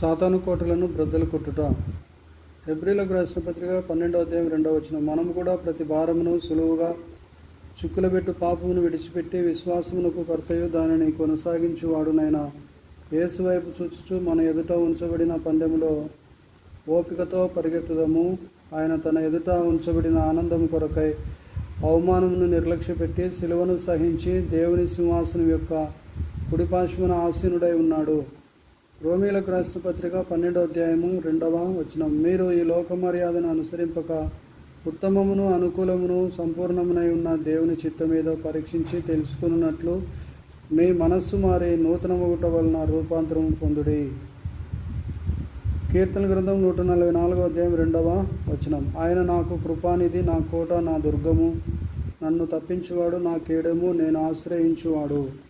సాతాను కోటలను బ్రద్దలు కొట్టుట. ఎబ్రిలకు రాసిన పత్రిక పన్నెండవ అధ్యాయం రెండవ వచ్చిన మనము కూడా ప్రతి భారమును సులువుగా చుక్కులబెట్టు పాపమును విడిచిపెట్టి విశ్వాసమునకు కర్తయు దానిని కొనసాగించువాడునైనా యేసు వైపు చూచుచు మన ఎదుట ఉంచబడిన పందెములో ఓపికతో పరిగెత్తుదము. ఆయన తన ఎదుట ఉంచబడిన ఆనందం కొరకై అవమానమును నిర్లక్ష్యపెట్టి సిలువను సహించి దేవుని సింహాసనం యొక్క కుడిపార్శ్వన ఆసీనుడై ఉన్నాడు. రోమిలకు రాసిన పత్రిక పన్నెండో అధ్యాయము రెండవ వచనం. మీరు ఈ లోక మర్యాదను అనుసరింపక ఉత్తమమును అనుకూలమును సంపూర్ణమునై ఉన్న దేవుని చిత్తమేదో పరీక్షించి తెలుసుకున్నట్లు మీ మనస్సు మారి నూతనమగుట వలన రూపాంతరం పొందుడి. కీర్తన గ్రంథం నూట నలభై నాలుగో అధ్యాయం రెండవ వచనం. ఆయన నాకు కృపానిధి నా కోట నా దుర్గము నన్ను తప్పించువాడు నా కీడము నేను ఆశ్రయించువాడు.